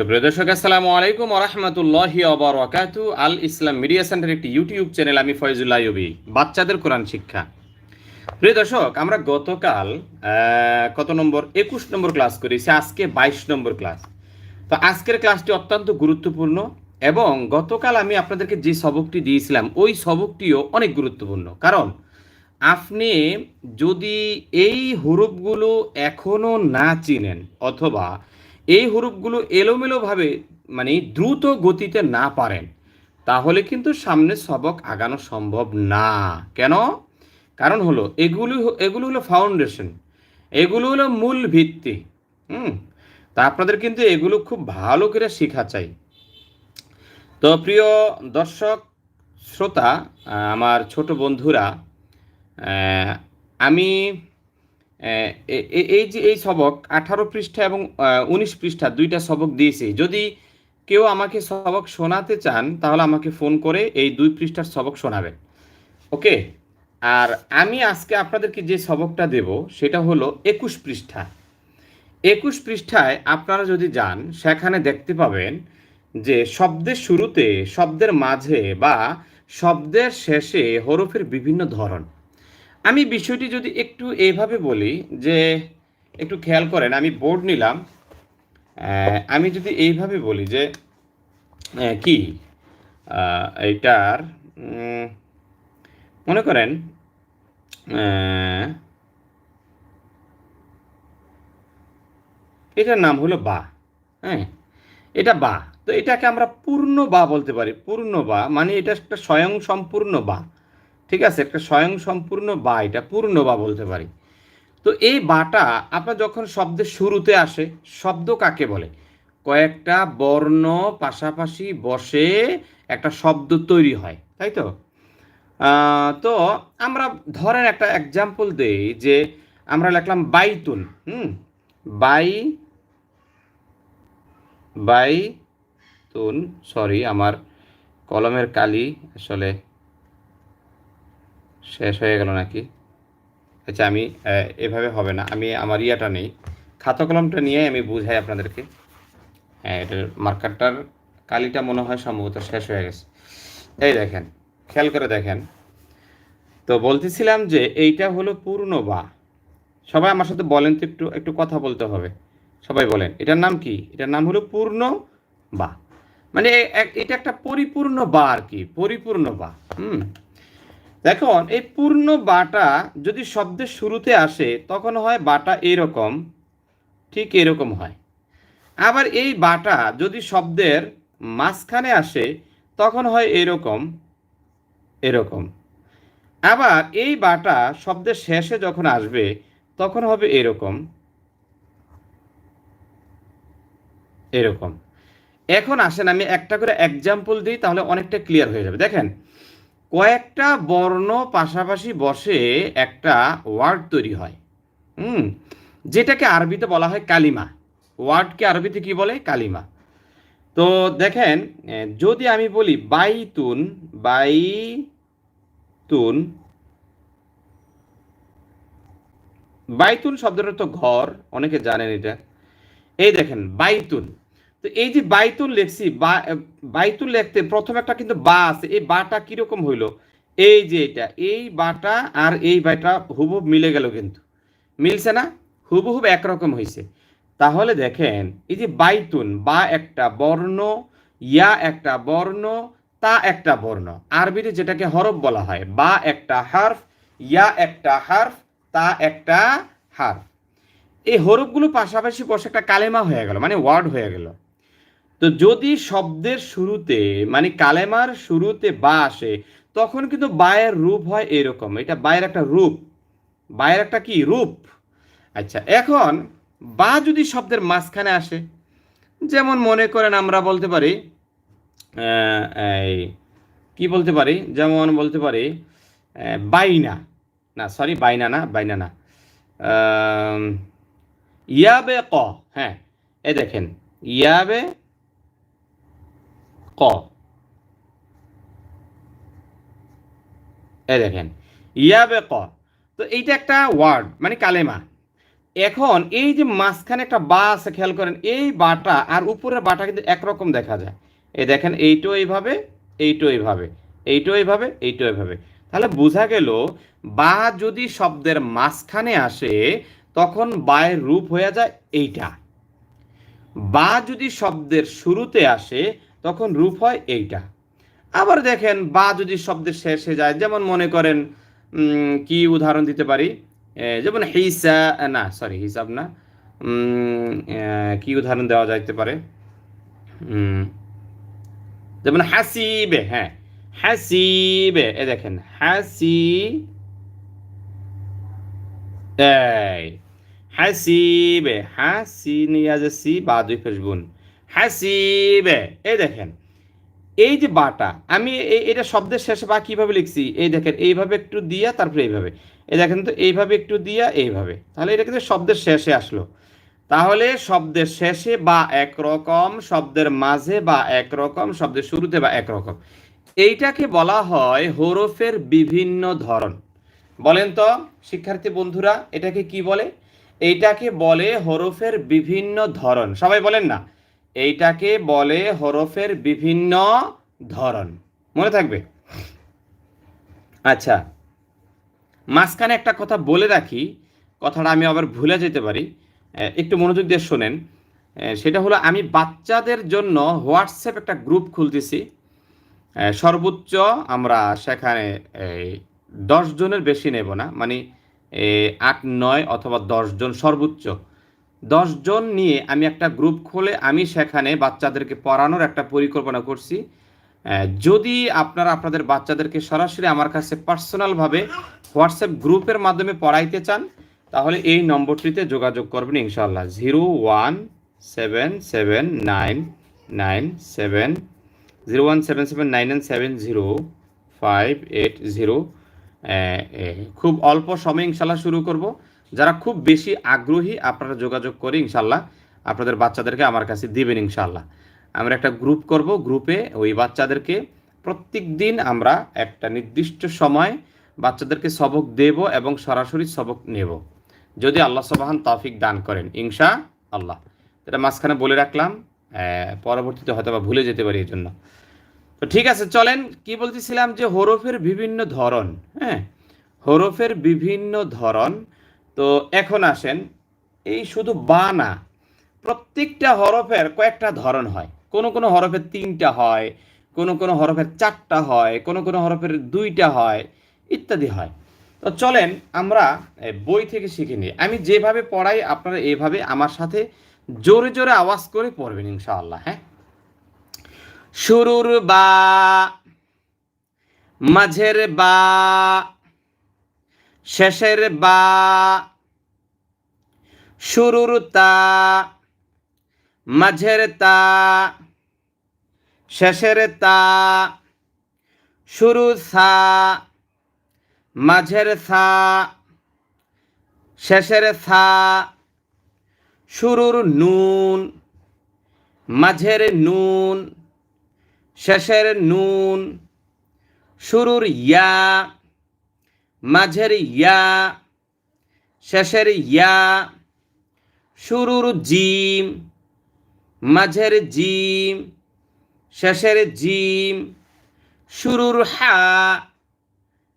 সুপ্রিয় দর্শক, আসসালামু আলাইকুম রহমতুল্লাহি অবরাকাতু আল ইসলাম মিডিয়া সেন্টার একটি ইউটিউব চ্যানেল, আমি ফয়জুল্লাহ ইউবি বাচ্চাদের কোরআন শিক্ষা। প্রিয় দর্শক, আমরা গতকাল কত নম্বর? একুশ নম্বর ক্লাস করেছি, আজকে বাইশ নম্বর ক্লাস। তো আজকের ক্লাসটি অত্যন্ত গুরুত্বপূর্ণ এবং গতকাল আমি আপনাদেরকে যে সবকটি দিয়েছিলাম, ওই সবকটিও অনেক গুরুত্বপূর্ণ। কারণ আপনি যদি এই হরুপগুলো এখনও না চিনেন অথবা এই হরুপগুলো এলোমেলোভাবে মানে দ্রুত গতিতে না পারেন, তাহলে কিন্তু সামনে সবক আগানো সম্ভব না। কেন? কারণ হলো, এগুলো এগুলো হলো ফাউন্ডেশন এগুলো হলো মূল ভিত্তি, হুম? তা আপনাদের কিন্তু এগুলো খুব ভালো করে শেখা চাই। তো প্রিয় দর্শক, শ্রোতা আমার ছোট বন্ধুরা আমি এই যে, এই সবক আঠারো পৃষ্ঠা এবং উনিশ পৃষ্ঠা দুইটা সবক দিয়েছি। যদি কেউ আমাকে সবক শোনাতে চান, তাহলে আমাকে ফোন করে এই দুই পৃষ্ঠার সবক শোনাবেন। ওকে? আর আমি আজকে আপনাদেরকে যে সবকটা দেব, সেটা হলো একুশ পৃষ্ঠা। একুশ পৃষ্ঠায় আপনারা যদি যান, সেখানে দেখতে পাবেন যে শব্দের শুরুতে, শব্দের মাঝে বা শব্দের শেষে হরফের বিভিন্ন ধরন। আমি বিষয়টি যদি একটু এইভাবে বলি যে একটু খেয়াল করেন আমি বোর্ড নিলাম। আমি যদি এইভাবে বলি যে কি? আহ, এইটার মনে করেন এটার নাম হলো বা হ্যাঁ? এটা বা। তো এটাকে আমরা পূর্ণ বা বলতে পারি। পূর্ণ বা মানে এটা একটা স্বয়ং সম্পূর্ণ বা। ঠিক আছে, একটা স্বয়ং সম্পূর্ণ বা, এটা পূর্ণ বা বলতে পারি। তো এই বাটা আপনার যখন শব্দের শুরুতে আসে, শব্দ কাকে বলে? কয়েকটা বর্ণ পাশাপাশি বসে একটা শব্দ তৈরি হয়, তাই তো? তো আমরা ধরেন একটা এক্সাম্পল দেই যে, আমরা লিখলাম বাইতুন, হুম? বাই বাই তুন সরি আমার কলমের কালি আসলে শেষ হয়ে গেল নাকি? আচ্ছা আমি এভাবে হবে না। আমি আমার ইয়াটা নেই। খাতা কলমটা নিয়ে আমি বুঝাই আপনাদেরকে। হ্যাঁ এটার মার্কারটার কালিটা মনে হয় সম্ভবত শেষ হয়ে গেছে। এই দেখেন, খেয়াল করে দেখেন। তো বলতেছিলাম যে এইটা হলো পূর্ণ বা। সবাই আমার সাথে বলেন তো একটু একটু কথা বলতে হবে। সবাই বলেন, এটার নাম কি? এটার নাম হলো পূর্ণ বা। মানে এটা একটা পরিপূর্ণ বা আর কি, পরিপূর্ণ বা। হুম? দেখুন, এই পূর্ণ বাটা যদি শব্দের শুরুতে আসে, তখন হয় বাটা এরকম, ঠিক এরকম হয়। আবার এই বাটা যদি শব্দের মাঝখানে আসে, তখন হয় এরকম এরকম। আবার এই বাটা শব্দের শেষে যখন আসবে, তখন হবে এরকম এরকম। এখন আসেন, আমি একটা করে এক্সাম্পল দিই, তাহলে অনেকটা ক্লিয়ার হয়ে যাবে। দেখেন কয়েকটা বর্ণ পাশাপাশি বসে একটা ওয়ার্ড তৈরি হয়। হুম? যেটাকে আরবিতে বলা হয় কালিমা। ওয়ার্ডকে আরবিতে কি বলে? কালিমা। তো দেখেন যদি আমি বলি বাইতুন বাইতুন বাইতুন শব্দটা তো ঘর, অনেকে জানেন এটা। এই দেখেন, বাইতুন। তো এই যে বাইতুল লেখছি বা- বাইতুন লিখতে প্রথম একটা কিন্তু বা আছে। এই বাটা কীরকম হইল? এই যে এটা, এই বাটা আর এই বাটা হুবহুব মিলে গেল কিন্তু। মিলছে না? হুবহুব একরকম হয়েছে তাহলে দেখেন, এই যে বাইতুন, বা একটা বর্ণ, ইয়া একটা বর্ণ, তা একটা বর্ণ। আরবিতে যেটাকে হরফ বলা হয়, বা একটা হার্ফ, ইয়া একটা হার্ফ, তা একটা হার্ফ। এই হরফগুলো পাশাপাশি বসে একটা কালেমা হয়ে গেল মানে ওয়ার্ড হয়ে গেল। তো যদি শব্দের শুরুতে মানে কালেমার শুরুতে বা আসে, তখন কিন্তু বায়ের রূপ হয় এরকম। এটা বায়ের একটা রূপ। বায়ের একটা কি? রূপ। আচ্ছা এখন বা যদি শব্দের মাঝখানে আসে, যেমন মনে করেন আমরা বলতে পারি কি বলতে পারি? যেমন বলতে পারি বাইনা। না সরি বাইনা না বাইনা না। ইয়াবে ক হ্যাঁ এ দেখেন ইয়াবে ক? এ দেখেন ইয়াবে ক তো এইটা একটা ওয়ার্ড মানে কালেমা। এখন এই যে মাঝখানে একটা বা আছে, খেয়াল করেন, এই বাটা আর উপরের বাটা কিন্তু একরকম দেখা যায়। এই দেখেন, এইটো এইভাবে এইটো এইভাবে এইটো এইভাবে এইটো এইভাবে। তাহলে বোঝা গেল, বা যদি শব্দের মাঝখানে আসে, তখন বায়ের রূপ হয়ে যায় এইটা। বা যদি শব্দের শুরুতে আসে তখন রূপ হয় এইটা। আবার দেখেন, বা যদি শব্দের শেষে যায়, যেমন মনে করেন কি উদাহরণ দিতে পারি? যেমন হিসা না সরি হিসাব না। কি উদাহরণ দেওয়া যাইতে পারে? যেমন হাসিবে হ্যাঁ হাসিবে, এ দেখেন, হাসি হাসিবে, হাসি নিয়ে যাচ্ছি বা দুই ফেসবুন হাসিবে। এই দেখেন, এই যে বাটা, আমি এটা শব্দের শেষে বা কীভাবে লিখছি? এই দেখেন, এইভাবে একটু দিয়া, তারপরে এইভাবে। এই দেখেন তো, এইভাবে একটু দিয়া, এইভাবে। তাহলে এটা কিন্তু শব্দের শেষে আসলো। তাহলে শব্দের শেষে বা একরকম, শব্দের মাঝে বা একরকম, শব্দের শুরুতে বা একরকম। এইটাকে বলা হয় হরফের বিভিন্ন ধরন। বলেন তো, শিক্ষার্থী বন্ধুরা, এটাকে কি বলে? এইটাকে বলে হরফের বিভিন্ন ধরন। সবাই বলেন না? এইটাকে বলে হরফের বিভিন্ন ধরন। মনে থাকবে? আচ্ছা মাঝখানে একটা কথা বলে রাখি কথাটা আমি আবার ভুলে যেতে পারি। একটু মনোযোগ দিয়ে শোনেন। সেটা হলো আমি বাচ্চাদের জন্য হোয়াটসঅ্যাপ একটা গ্রুপ খুলতেছি। সর্বোচ্চ আমরা সেখানে এই, দশ জনের বেশি নেব না। মানে আট নয় অথবা দশ জন সর্বোচ্চ। জন নিয়ে আমি একটা গ্রুপ খুলে আমি সেখানে বাচ্চাদেরকে পড়ানোর একটা পরিকল্পনা করছি। যদি আপনারা আপনাদের বাচ্চাদেরকে সরাসরি আমার কাছে পার্সোনালভাবে হোয়াটসঅ্যাপ গ্রুপের মাধ্যমে পড়াইতে চান, তাহলে এই নম্বরটিতে যোগাযোগ করবেন ইনশাল্লাহ zero one seven seven nine nine seven zero one seven seven nine nine seven zero five eight zero. খুব অল্প সময় ইনশাল্লাহ শুরু করব। যারা খুব বেশি আগ্রহী, আপনারা যোগাযোগ করে ইনশাল্লাহ আপনাদের বাচ্চাদেরকে আমার কাছে দিবেন ইনশাল্লাহ আমরা একটা গ্রুপ করব গ্রুপে ওই বাচ্চাদেরকে প্রত্যেক দিন আমরা একটা নির্দিষ্ট সময় বাচ্চাদেরকে সবক দেব এবং সরাসরি সবক নেব। যদি আল্লাহ সবাহান তাফিক দান করেন ইনশা আল্লাহ এটা মাঝখানে বলে রাখলাম পরবর্তীতে হয়তো বা ভুলে যেতে পারি এই জন্য তো ঠিক আছে, চলেন, কি বলতেছিলাম যে হরফের বিভিন্ন ধরন হ্যাঁ? হরফের বিভিন্ন ধরন তো এখন আসেন, এই শুধু বা না, প্রত্যেকটা হরফের কয়েকটা ধরন হয়। কোনো কোনো হরফের তিনটা হয়, কোনো কোনো হরফের চারটা হয়, কোনো কোনো হরফের দুইটা হয়, ইত্যাদি হয়। তো চলেন আমরা বই থেকে শিখে নিই। আমি যেভাবে পড়াই, আপনারা এভাবে আমার সাথে জোরে জোরে আওয়াজ করে পড়বেন, ইনশাআল্লাহ হ্যাঁ? শুরুর বা, মাঝের বা শেষের বা। শুরুর তা, মাঝের তা, শেষের তা শুরু সা, মাঝের সা, শেষের সা, শুরুর নুন, মাঝের নুন, শেষের নুন, শুরুর ইয়া। মাঝের ইয়া, শেষের ইয়া, শুরুর জিম, মাঝের জিম, শেষের জিম, শুরুর হা,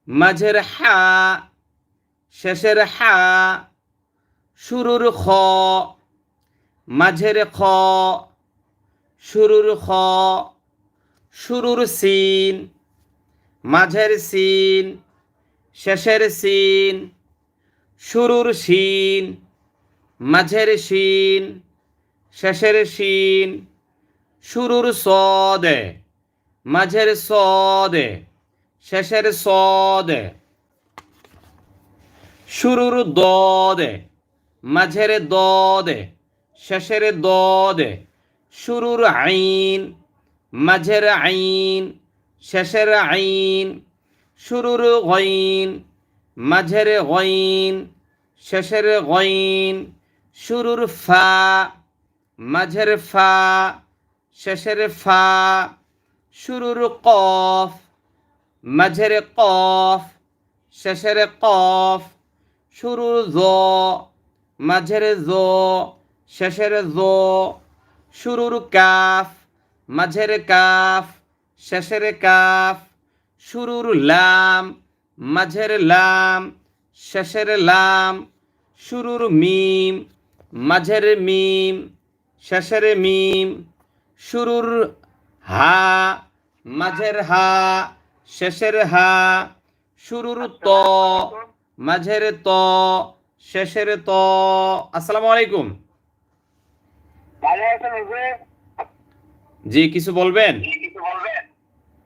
মাঝের হা, শেষের হা, শুরুর খ, মাঝের খ, শুরুর খ, শুরুর সিন, মাঝের সিন শেষের সিন, শুরুর সিন, মাঝের সিন, শেষের সিন, শুরুর সদে, মাঝের সদে, শেষের সদে, শুরুর দদে, মাঝের দদে, শেষের দদে, শুরুর আইন, মাঝের আইন, শেষের আইন শুরুর গইন, মাঝের গইন, শেষের গইন, শুরুর ফা, মাঝের ফা, শেষের ফা, শুরুর কফ, মাঝের কফ, শেষের কফ, শুরুর জ, মাঝের জ, শেষের জ, শুরুর কাফ, মাঝের কাফ, শেষের কাফ শুরুর লাম মাঝের লাম শেষের লাম শুরুর মিম মাঝের মিম শেষের মিম শুরুর হা মাঝের হা শেষের হা শুরুর ত মাঝের ত শেষের ত। আসসালামু আলাইকুম? জি কিছু বলবেন?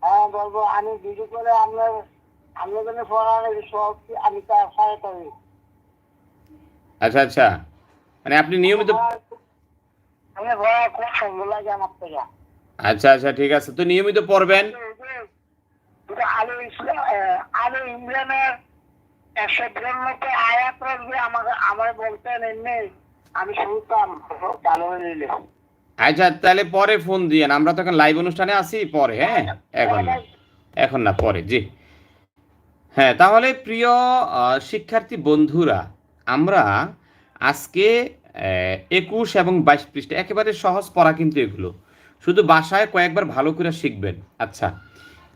হ্যাঁ বলব আমি ভিডিও করে আপনার আপনার জন্য পড়ানোর সব আমি তার সহায়তা করি। আচ্ছা আচ্ছা। মানে আপনি নিয়মিত আমি পড়া খুব সুন্দর লাগে আমার থেকে। আচ্ছা আচ্ছা ঠিক আছে। তো নিয়মিত পড়বেন? আলু ইসলাম আলু ইমরানের একশো বিরানব্বই আয়াত আমাকে আমার বলতেন এমনি আমি শুনতাম ভালো হয়ে আচ্ছা তাহলে পরে ফোন দিয়েন। আমরা তো এখন লাইভ অনুষ্ঠানে আছি, পরে হ্যাঁ? এখন না এখন না, পরে, জি। হ্যাঁ তাহলে প্রিয় শিক্ষার্থী বন্ধুরা, আমরা আজকে একুশ এবং বাইশ পৃষ্ঠা, একেবারে সহজ পড়া কিন্তু এগুলো। শুধু বাসায় কয়েকবার ভালো করে শিখবেন। আচ্ছা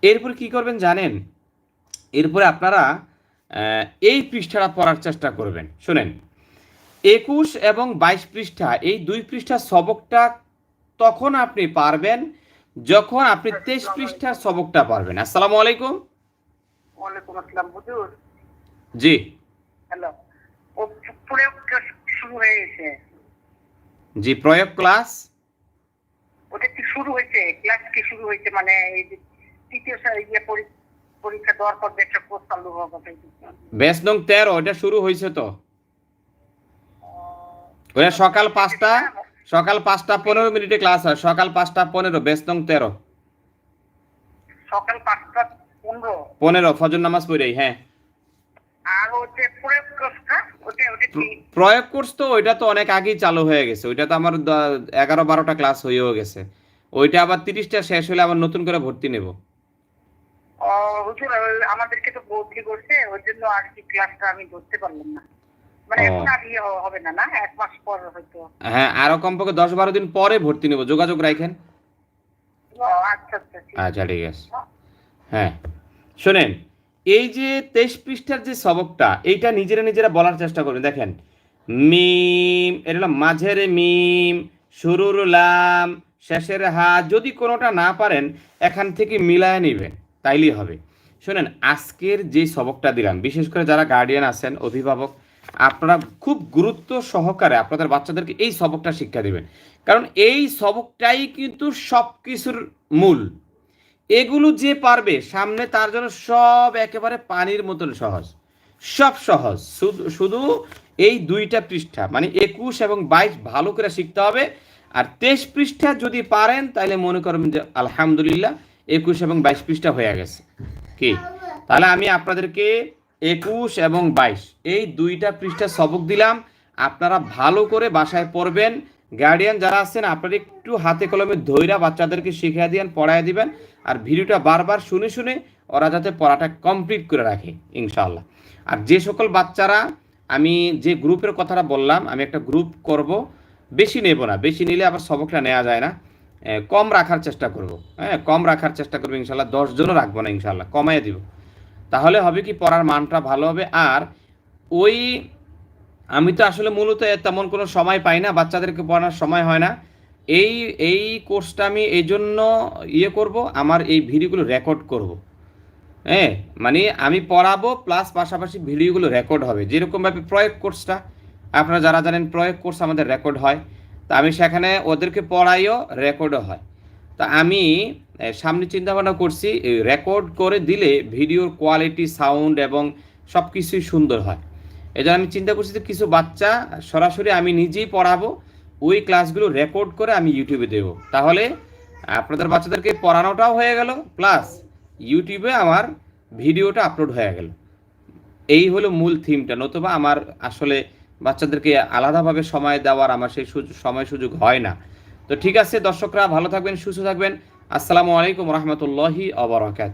এরপর কি করবেন জানেন? এরপরে আপনারা এই পৃষ্ঠাটা পড়ার চেষ্টা করবেন। শোনেন, একুশ এবং বাইশ পৃষ্ঠা, এই দুই পৃষ্ঠা সবকটা তখন আপনি পারবেন যখন আপনি তেইশ পৃষ্ঠার সবকটা পারবেন। আসসালামু আলাইকুম। ওয়ালাইকুম আসসালাম হুজুর। জি। হ্যালো। ও প্রয়োগ শুরু হয়ে গেছে। জি প্রয়োগ ক্লাস। ওটা কি শুরু হয়েছে? ক্লাস কি শুরু হয়েছে? মানে এই তৃতীয় ইয়ে পরীক্ষা দেওয়ার পর একটা কোর্স চালু হওয়ার কথা নং তেরো এটা শুরু হয়েছে তো। ওটা সকাল পাঁচটা। সকাল পাঁচটা পনেরো মিনিটে ক্লাস হয়। সকাল পাঁচটা পনেরো নং তেরো। সকাল পাঁচটা পনেরো। পনেরো ফজর নামাজ পড়েই হ্যাঁ। প্রয়োগ কোর্স তো ওইটা তো অনেক আগেই চালু হয়ে গেছে। ওইটা তো আমার এগারো বারোটা ক্লাস হয়েও গেছে। ওইটা আবার তিরিশটা শেষ হলে আবার নতুন করে ভর্তি নেব। আমাদেরকে তো ভর্তি করছে ওই জন্য আর কি ক্লাসটা আমি ধরতে পারলাম না। হ্যাঁ আরও কমপক্ষে দশ বারো দিন পরে ভর্তি নেব। যোগাযোগ রাখেন ও, আচ্ছা আচ্ছা ঠিক আছে। আচ্ছা ঠিক আছে। হ্যাঁ। শোনেন এই যে তেইশ পৃষ্ঠার যে সবকটা এইটা নিজেরা নিজেরা বলার চেষ্টা করবেন দেখেন মিম এটা হলো মাঝের মিম শুরুর লাম শেষের হা যদি কোনোটা না পারেন এখান থেকে মিলায় নেবেন তাইলেই হবে। শোনেন আজকের যে সবকটা দিলাম বিশেষ করে যারা গার্ডিয়ান আছেন অভিভাবক আপনারা খুব গুরুত্ব সহকারে আপনাদের বাচ্চাদেরকে এই সবকটা শিক্ষা দিবেন। কারণ এই সবকটাই কিন্তু সব কিছুর মূল। এগুলো যে পারবে, সামনে তার জন্য সব একেবারে পানির মতন সহজ। সব সহজ। শুধু এই দুইটা পৃষ্ঠা মানে একুশ এবং বাইশ ভালো করে শিখতে হবে। আর তেইশ পৃষ্ঠা যদি পারেন, তাহলে মনে করবেন যে আলহামদুলিল্লাহ, একুশ এবং বাইশ পৃষ্ঠা হয়ে গেছে। কি? তাহলে আমি আপনাদেরকে একুশ এবং বাইশ। এই দুইটা পৃষ্ঠা সবক দিলাম। আপনারা ভালো করে বাসায় পড়বেন। গার্ডিয়ান যারা আছেন, আপনারা একটু হাতে কলমে ধৈরা বাচ্চাদেরকে শিখিয়ে দিবেন পড়ায় দিবেন। আর ভিডিওটা বারবার শুনে শুনে ওরা যাতে পড়াটা কমপ্লিট করে রাখে, ইনশাআল্লাহ। আর যে সকল বাচ্চারা, আমি যে গ্রুপের কথাটা বললাম, আমি একটা গ্রুপ করব। বেশি নেব না, বেশি নিলে আবার সবকটা নেওয়া যায় না। কম রাখার চেষ্টা করব। হ্যাঁ কম রাখার চেষ্টা করব ইনশাল্লাহ দশজনও রাখব না ইনশাল্লাহ কমাইয়ে দিব। তাহলে হবে কি পড়ার মানটা ভালো হবে। আর ওই আমি তো আসলে মূলত তেমন কোনো সময় পাই না, বাচ্চাদেরকে পড়ানোর সময় হয় না। এই এই কোর্সটা আমি এই জন্য ইয়ে করব, আমার এই ভিডিওগুলো রেকর্ড করব। হ্যাঁ মানে আমি পড়াবো প্লাস পাশাপাশি ভিডিওগুলো রেকর্ড হবে। যেরকমভাবে প্রয়োগ কোর্সটা, আপনারা যারা জানেন প্রয়োগ কোর্স আমাদের রেকর্ড হয়। তা আমি সেখানে ওদেরকে পড়াইও, রেকর্ডও হয়। তা আমি সামনে চিন্তা ভাবনা করছি রেকর্ড করে দিলে ভিডিওর কোয়ালিটি সাউন্ড এবং সব কিছুই সুন্দর হয়। এই জন্য আমি চিন্তা করছি যে কিছু বাচ্চা সরাসরি আমি নিজেই পড়াবো, ওই ক্লাসগুলো রেকর্ড করে আমি ইউটিউবে দেব। তাহলে, আপনাদের বাচ্চাদেরকে পড়ানোটাও হয়ে গেল প্লাস ইউটিউবে আমার ভিডিওটা আপলোড হয়ে গেল। এই হলো মূল থিমটা নতুবা আমার আসলে বাচ্চাদেরকে আলাদাভাবে সময় দেওয়ার আমার সেই সময় সুযোগ হয় না। তো ঠিক আছে দর্শকরা ভালো থাকবেন সুস্থ থাকবেন। আসসালামু আলাইকুম রহমতুল্লাহি আবরাকাত